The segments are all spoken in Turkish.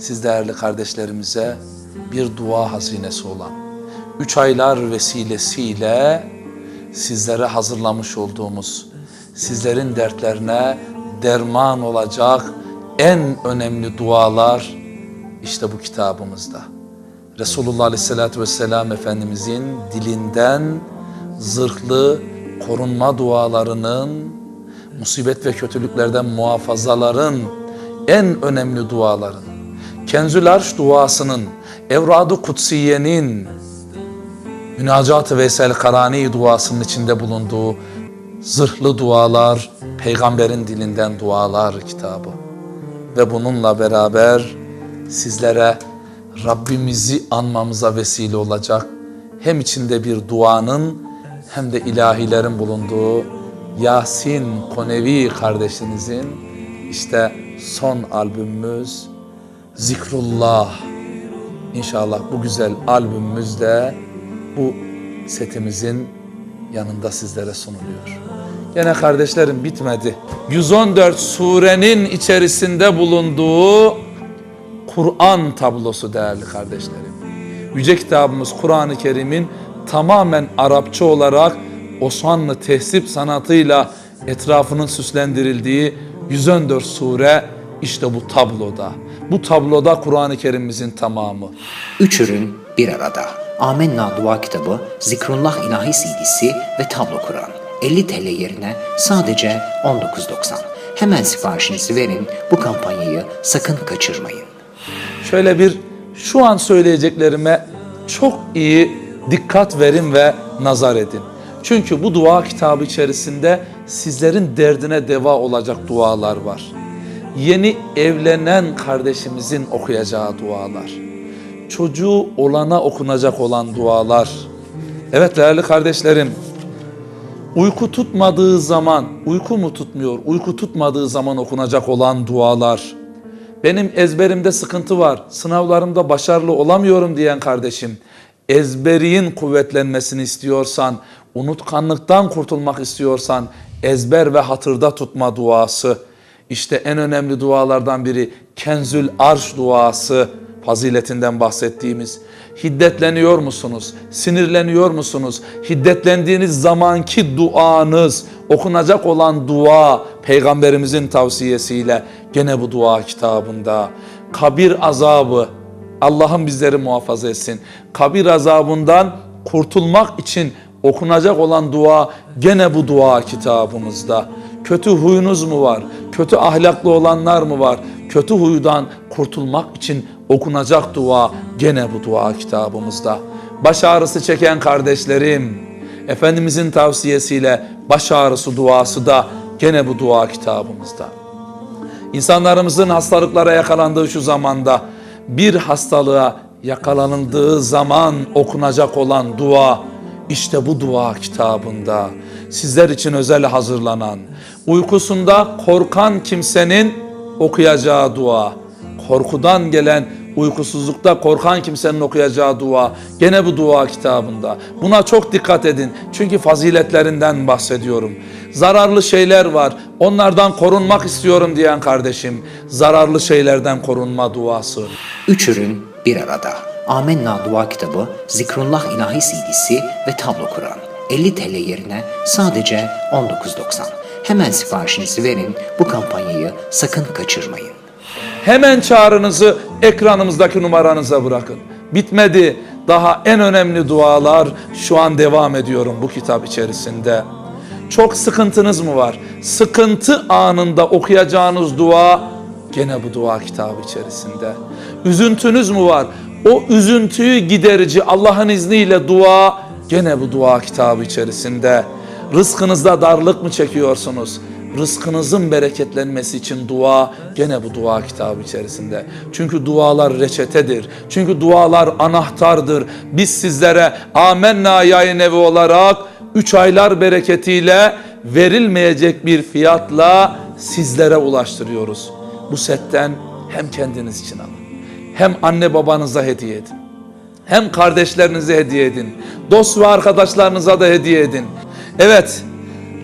siz değerli kardeşlerimize bir dua hazinesi olan üç aylar vesilesiyle sizlere hazırlamış olduğumuz sizlerin dertlerine derman olacak en önemli dualar işte bu kitabımızda. Resulullah Aleyhisselatü Vesselam Efendimizin dilinden zırhlı korunma dualarının, musibet ve kötülüklerden muhafazaların en önemli duaların, Kenzül Arş duasının, Evrad-ı Kutsiye'nin, Münacat-ı Veysel Karani duasının içinde bulunduğu zırhlı dualar, peygamberin dilinden dualar kitabı. Ve bununla beraber sizlere Rabbimizi anmamıza vesile olacak hem içinde bir duanın hem de ilahilerin bulunduğu Yasin Konevi kardeşinizin işte son albümümüz Zikrullah. İnşallah bu güzel albümümüzde bu setimizin yanında sizlere sunuluyor. Gene kardeşlerim bitmedi. 114 surenin içerisinde bulunduğu Kur'an tablosu değerli kardeşlerim. Yüce kitabımız Kur'an-ı Kerim'in tamamen Arapça olarak Osmanlı tehsip sanatıyla etrafının süslendirildiği 114 sure işte bu tabloda. Bu tabloda Kur'an-ı Kerim'imizin tamamı. Üç ürün bir arada. Amenna Dua Kitabı, Zikrullah İlahi CD'si ve Tablo Kur'an. 50 TL yerine sadece 19.90. Hemen siparişinizi verin. Bu kampanyayı sakın kaçırmayın. Şöyle bir şu an söyleyeceklerime çok iyi dikkat verin ve nazar edin. Çünkü bu dua kitabı içerisinde sizlerin derdine deva olacak dualar var. Yeni evlenen kardeşimizin okuyacağı dualar. Çocuğu olana okunacak olan dualar. Evet değerli kardeşlerim, uyku tutmadığı zaman, uyku mu tutmuyor, uyku tutmadığı zaman okunacak olan dualar. Benim ezberimde sıkıntı var, sınavlarımda başarılı olamıyorum diyen kardeşim, ezberin kuvvetlenmesini istiyorsan, unutkanlıktan kurtulmak istiyorsan, ezber ve hatırda tutma duası. İşte en önemli dualardan biri Kenzül Arş duası faziletinden bahsettiğimiz. Hiddetleniyor musunuz? Sinirleniyor musunuz? Hiddetlendiğiniz zamanki duanız, okunacak olan dua peygamberimizin tavsiyesiyle gene bu dua kitabında. Kabir azabı Allah'ım bizleri muhafaza etsin. Kabir azabından kurtulmak için okunacak olan dua gene bu dua kitabımızda. Kötü huyunuz mu var? Kötü ahlaklı olanlar mı var? Kötü huydan kurtulmak için okunacak dua gene bu dua kitabımızda. Baş ağrısı çeken kardeşlerim, Efendimizin tavsiyesiyle baş ağrısı duası da gene bu dua kitabımızda. İnsanlarımızın hastalıklara yakalandığı şu zamanda bir hastalığa yakalanıldığı zaman okunacak olan dua işte bu dua kitabında sizler için özel hazırlanan uykusunda korkan kimsenin okuyacağı dua korkudan gelen uykusuzlukta korkan kimsenin okuyacağı dua gene bu dua kitabında. Buna çok dikkat edin. Çünkü faziletlerinden bahsediyorum. Zararlı şeyler var. Onlardan korunmak istiyorum diyen kardeşim. Zararlı şeylerden korunma duası. Üç ürün bir arada. Amenna Dua Kitabı, Zikrullah İlahi CD'si ve Tablo Kur'an. 50 TL yerine sadece 19.90. Hemen siparişinizi verin. Bu kampanyayı sakın kaçırmayın. Hemen çağrınızı ekranımızdaki numaranıza bırakın. Bitmedi. Daha en önemli dualar şu an devam ediyorum bu kitap içerisinde. Çok sıkıntınız mı var? Sıkıntı anında okuyacağınız dua gene bu dua kitabı içerisinde. Üzüntünüz mü var? O üzüntüyü giderici Allah'ın izniyle dua gene bu dua kitabı içerisinde. Rızkınızda darlık mı çekiyorsunuz? Rızkınızın bereketlenmesi için dua gene bu dua kitabı içerisinde. Çünkü dualar reçetedir. Çünkü dualar anahtardır. Biz sizlere amenna yayın evi olarak üç aylar bereketiyle verilmeyecek bir fiyatla sizlere ulaştırıyoruz. Bu setten hem kendiniz için alın. Hem anne babanıza hediye edin. Hem kardeşlerinize hediye edin. Dost ve arkadaşlarınıza da hediye edin. Evet,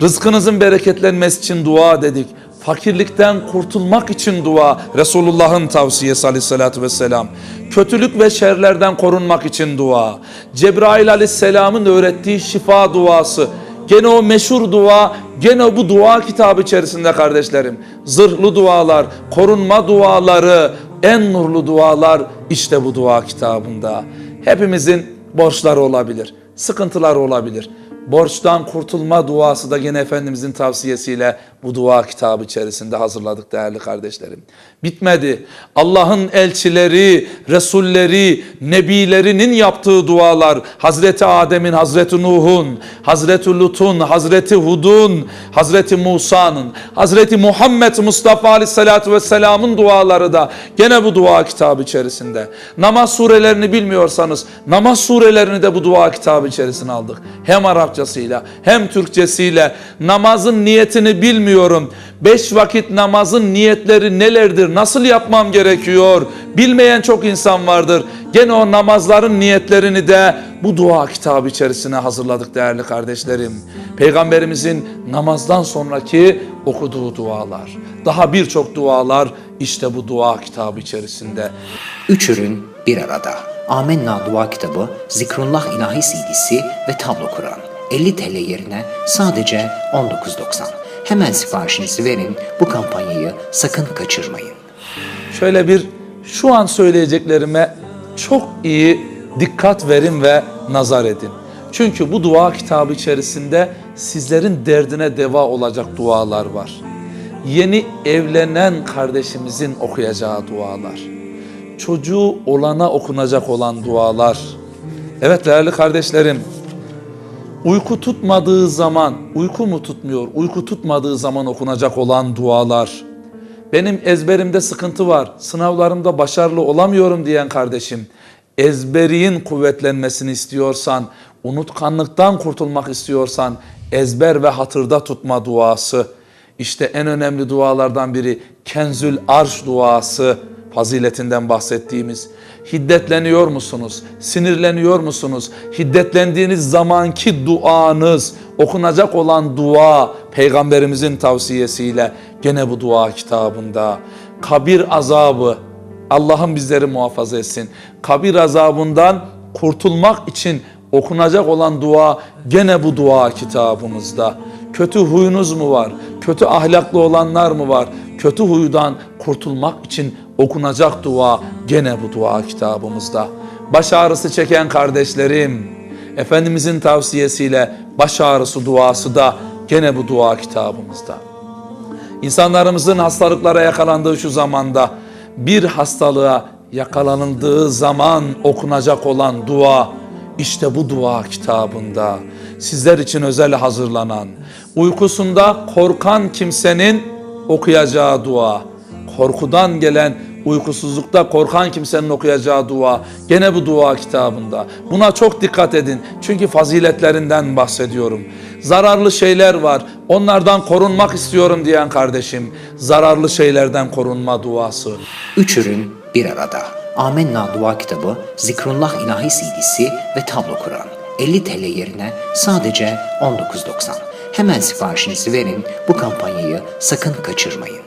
rızkınızın bereketlenmesi için dua dedik. fakirlikten kurtulmak için dua Resulullah'ın tavsiyesi aleyhissalatü vesselam. Kötülük ve şerlerden korunmak için dua. Cebrail aleyhisselamın öğrettiği şifa duası. Gene o meşhur dua, gene bu dua kitabı içerisinde kardeşlerim. Zırhlı dualar, korunma duaları, en nurlu dualar işte bu dua kitabında. Hepimizin borçları olabilir, sıkıntıları olabilir. Borçtan kurtulma duası da gene Efendimizin tavsiyesiyle bu dua kitabı içerisinde hazırladık değerli kardeşlerim. Bitmedi. Allah'ın elçileri, resulleri, nebilerinin yaptığı dualar, Hazreti Adem'in, Hazreti Nuh'un, Hazreti Lut'un, Hazreti Hud'un, Hazreti Musa'nın, Hazreti Muhammed Mustafa Aleyhisselatü Vesselam'ın duaları da gene bu dua kitabı içerisinde. Namaz surelerini bilmiyorsanız namaz surelerini de bu dua kitabı içerisine aldık. Hem Arapçasıyla hem Türkçesiyle namazın niyetini bilmiyorum. Beş vakit namazın niyetleri nelerdir? Nasıl yapmam gerekiyor? Bilmeyen çok insan vardır. Gene o namazların niyetlerini de bu dua kitabı içerisine hazırladık değerli kardeşlerim. Peygamberimizin namazdan sonraki okuduğu dualar. Daha birçok dualar işte bu dua kitabı içerisinde. Üç ürün bir arada. Amenna dua kitabı, Zikrullah ilahi CD'si ve tablo Kur'an. 50 TL yerine sadece 19.90. Hemen siparişinizi verin. Bu kampanyayı sakın kaçırmayın. Şöyle bir şu an söyleyeceklerime çok iyi dikkat verin ve nazar edin. Çünkü bu dua kitabı içerisinde sizlerin derdine deva olacak dualar var. Yeni evlenen kardeşimizin okuyacağı dualar. Çocuğu olana okunacak olan dualar. Evet değerli kardeşlerim, Uyku tutmadığı zaman, uyku mu tutmuyor? Uyku tutmadığı zaman okunacak olan dualar. Benim ezberimde sıkıntı var, sınavlarımda başarılı olamıyorum diyen kardeşim. Ezberin kuvvetlenmesini istiyorsan, unutkanlıktan kurtulmak istiyorsan, ezber ve hatırda tutma duası. İşte en önemli dualardan biri Kenzül Arş duası faziletinden bahsettiğimiz. Hiddetleniyor musunuz? Sinirleniyor musunuz? Hiddetlendiğiniz zamanki duanız, okunacak olan dua peygamberimizin tavsiyesiyle gene bu dua kitabında. Kabir azabı Allah'ım bizleri muhafaza etsin. Kabir azabından kurtulmak için okunacak olan dua gene bu dua kitabımızda. Kötü huyunuz mu var? Kötü ahlaklı olanlar mı var? Kötü huydan kurtulmak için okunacak dua gene bu dua kitabımızda. Baş ağrısı çeken kardeşlerim, Efendimizin tavsiyesiyle baş ağrısı duası da gene bu dua kitabımızda. İnsanlarımızın hastalıklara yakalandığı şu zamanda bir hastalığa yakalanıldığı zaman okunacak olan dua işte bu dua kitabında sizler için özel hazırlanan uykusunda korkan kimsenin okuyacağı dua korkudan gelen uykusuzlukta korkan kimsenin okuyacağı dua gene bu dua kitabında. Buna çok dikkat edin. Çünkü faziletlerinden bahsediyorum. Zararlı şeyler var. Onlardan korunmak istiyorum diyen kardeşim. Zararlı şeylerden korunma duası. Üç ürün bir arada. Amenna dua kitabı, Zikrullah ilahi CD'si ve tablo Kur'an. 50 TL yerine sadece 19.90. Hemen siparişinizi verin. Bu kampanyayı sakın kaçırmayın.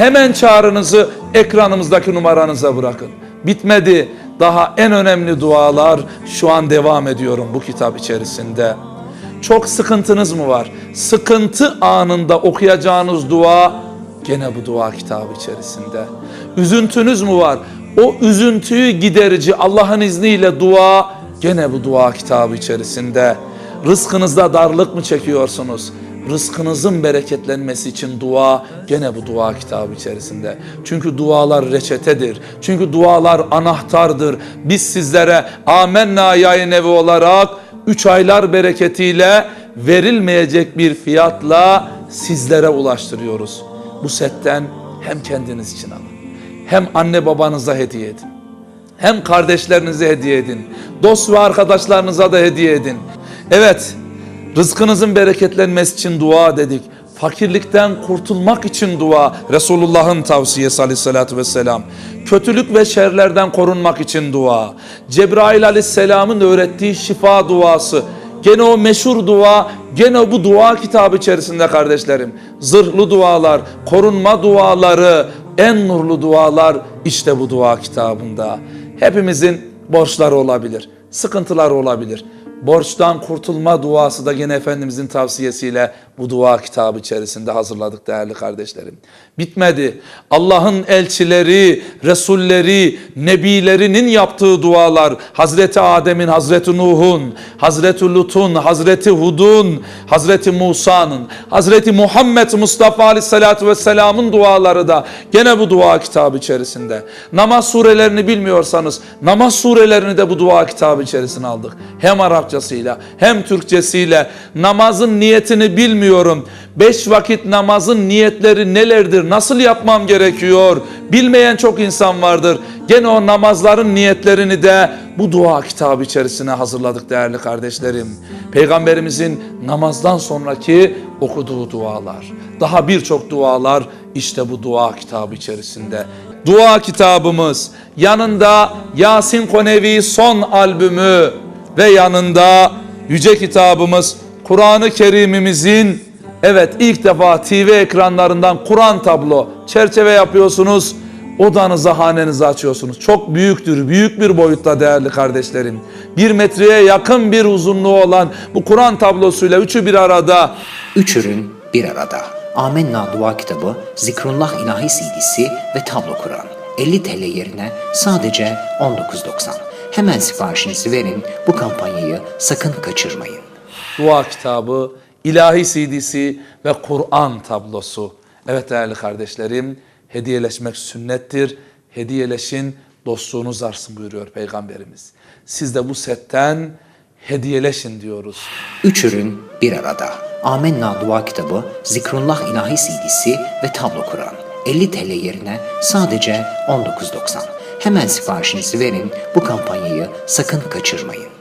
Hemen çağrınızı ekranımızdaki numaranıza bırakın. Bitmedi. Daha en önemli dualar şu an devam ediyorum bu kitap içerisinde. Çok sıkıntınız mı var? Sıkıntı anında okuyacağınız dua gene bu dua kitabı içerisinde. Üzüntünüz mü var? O üzüntüyü giderici Allah'ın izniyle dua gene bu dua kitabı içerisinde. Rızkınızda darlık mı çekiyorsunuz? Rızkınızın bereketlenmesi için dua gene bu dua kitabı içerisinde. Çünkü dualar reçetedir. Çünkü dualar anahtardır. Biz sizlere Amenna yayın evi olarak 3 aylar bereketiyle verilmeyecek bir fiyatla sizlere ulaştırıyoruz. Bu setten hem kendiniz için alın. Hem anne babanıza hediye edin. Hem kardeşlerinize hediye edin. Dost ve arkadaşlarınıza da hediye edin. Evet, rızkınızın bereketlenmesi için dua dedik. Fakirlikten kurtulmak için dua. Resulullah'ın tavsiyesi aleyhissalatü vesselam. Kötülük ve şerlerden korunmak için dua. Cebrail aleyhisselamın öğrettiği şifa duası. gene o meşhur dua, gene bu dua kitabı içerisinde kardeşlerim. Zırhlı dualar, korunma duaları, en nurlu dualar işte bu dua kitabında. Hepimizin borçları olabilir, sıkıntıları olabilir. Borçtan kurtulma duası da gene Efendimizin tavsiyesiyle bu dua kitabı içerisinde hazırladık değerli kardeşlerim. Bitmedi. Allah'ın elçileri, resulleri, nebilerinin yaptığı dualar, Hazreti Adem'in, Hazreti Nuh'un, Hazreti Lut'un, Hazreti Hud'un, Hazreti Musa'nın, Hazreti Muhammed Mustafa Aleyhisselatü Vesselam'ın duaları da gene bu dua kitabı içerisinde. Namaz surelerini bilmiyorsanız namaz surelerini de bu dua kitabı içerisine aldık. Hem Arapçasıyla hem Türkçesiyle namazın niyetini bilmiyorum. Beş vakit namazın niyetleri nelerdir? Nasıl yapmam gerekiyor? Bilmeyen çok insan vardır. Gene o namazların niyetlerini de bu dua kitabı içerisine hazırladık değerli kardeşlerim. Peygamberimizin namazdan sonraki okuduğu dualar. Daha birçok dualar işte bu dua kitabı içerisinde. Dua kitabımız yanında Yasin Konevi son albümü ve yanında yüce kitabımız Kur'an-ı Kerim'imizin evet ilk defa TV ekranlarından Kur'an tablo çerçeve yapıyorsunuz. Odanıza, hanenizi açıyorsunuz. Çok büyüktür, büyük bir boyutta değerli kardeşlerim. Bir metreye yakın bir uzunluğu olan bu Kur'an tablosuyla üçü bir arada Üç ürün bir arada. Amenna dua kitabı, Zikrullah ilahi CD'si ve tablo Kur'an. 50 TL yerine sadece 19.90. Hemen siparişinizi verin. Bu kampanyayı sakın kaçırmayın. dua kitabı, ilahi CD'si ve Kur'an tablosu. Evet değerli kardeşlerim, hediyeleşmek sünnettir. Hediyeleşin, dostluğunuz artsın buyuruyor Peygamberimiz. Siz de bu setten hediyeleşin diyoruz. Üç ürün bir arada. Amenna dua kitabı, Zikrullah ilahi CD'si ve tablo Kur'an. 50 TL yerine sadece 19.90. Hemen siparişinizi verin. Bu kampanyayı sakın kaçırmayın.